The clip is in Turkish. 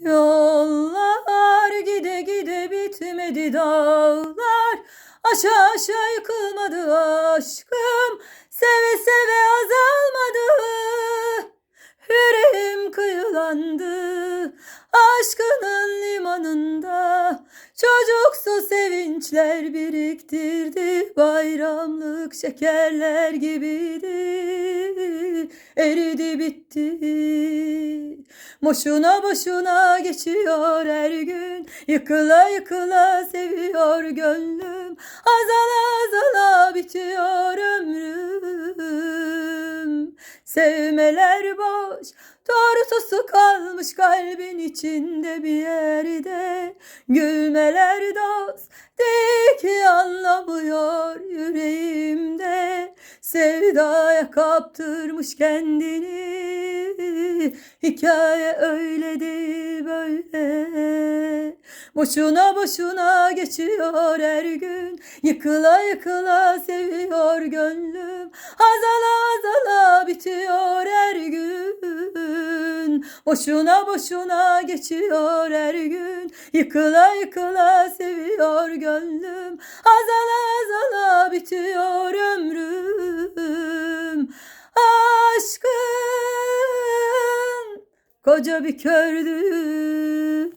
Yollar gide gide bitmedi dağlar. Aşağı aşağı yıkılmadı aşkım. Seve seve azalmadı. Yüreğim kıyılandı. Aşkının limanında Çocuksu sevinçler biriktirdi. Bayramlık şekerler gibiydi. Eridi bitti Boşuna boşuna geçiyor her gün. Yıkıla yıkıla seviyor gönlüm. Azala azala bitiyor ömrüm. Sevmeler boş Tortusu kalmış kalbin içinde bir yerde. Gülmeler dost değil ki anlamıyor yüreğimde. Sevdaya kaptırmış kendini Hikaye öyle değil böyle. Boşuna boşuna geçiyor her gün. Yıkıla yıkıla seviyor gönlüm. Azala azala bitiyor her gün. Boşuna boşuna geçiyor her gün. Yıkıla yıkıla seviyor gönlüm. Azala azala bitiyor koca bir kördüm.